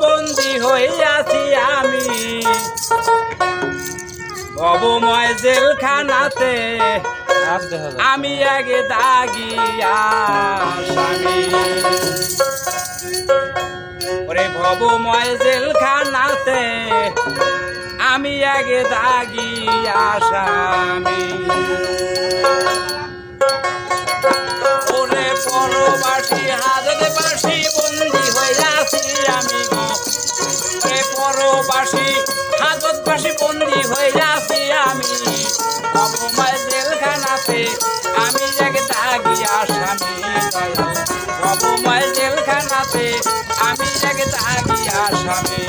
বন্দি হইয়াছি আমি। ভবময় জেলখানাতে আমি আগে দাগিয়া স্বামী। ওরে ভবময় জেলখানাতে আমি আগে দাগিয়া স্বামী। পরবাসী হাজত বাসী বন্দি হইয়াছি আমি। অপমায় জেলখানাতে আমি এক দাগি আসামি অপমায় জেলখানাতে আমি এক দাগিয়া স্বামী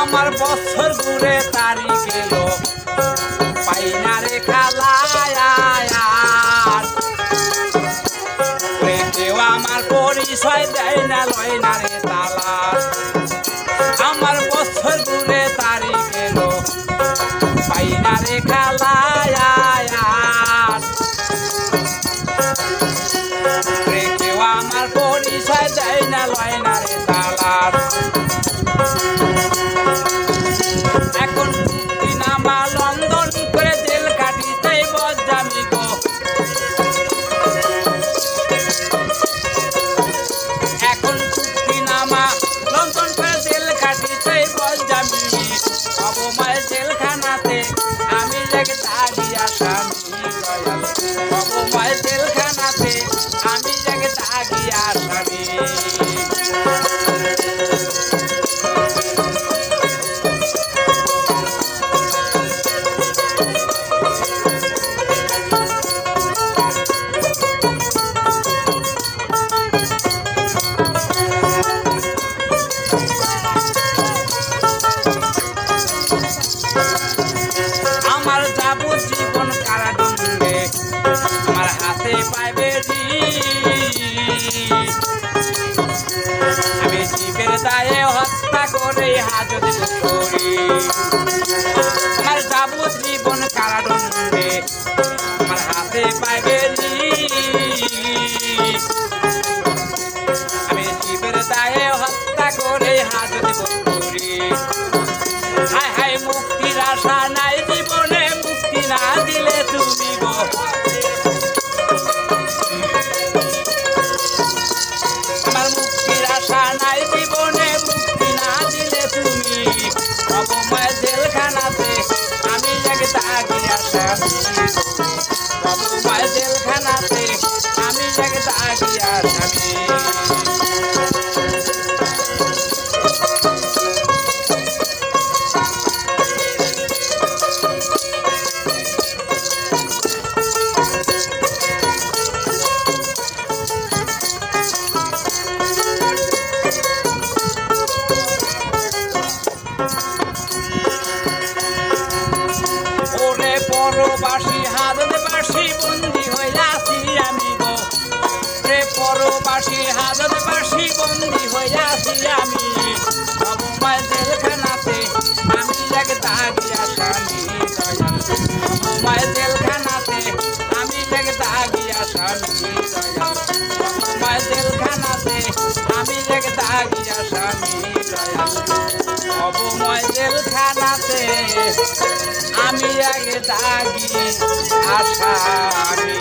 আমার বছর ঘুরে তারিখ এলো পাইনা রে কেউ আমার পরিচয় দেয় না, লয় না রে তালা আমার বছর ঘুরে তারিখ এলো পাইনা রে কেউ আমার পরিচয় দেয় না, লয় নামা লন্ডন করে জেল কাটিতে বজামি এখন চুক্তি নামা লন্ডন করে জেল কাটিতে বজামি অবময় জেলখানাতে আমি লেগে দাঁড়িয়ে দয়াল। অবময় জেলখানাতে হাতে পাইবে। আমি জীবের দায়ে হত্যা করে হাজত দাগি আশা অবময় জেলখানাতে পরবাসী হাজত বাসী বন্দি হইয়াছি আমি গো। রে পরবাসী হাজত বাসী বন্দি হইয়াছি আমি। অবময় জেলখানাতে আমি এক দাগিয়া স্বামী দয়াল। অবময় জেলখানাতে আমি এক দাগিয়া স্বামী দয়াল। অবময় জেলখানাতে আমি এক স্বামী দয়াল। অবময় জেলখানাতে আমি আগে দাগি আসামি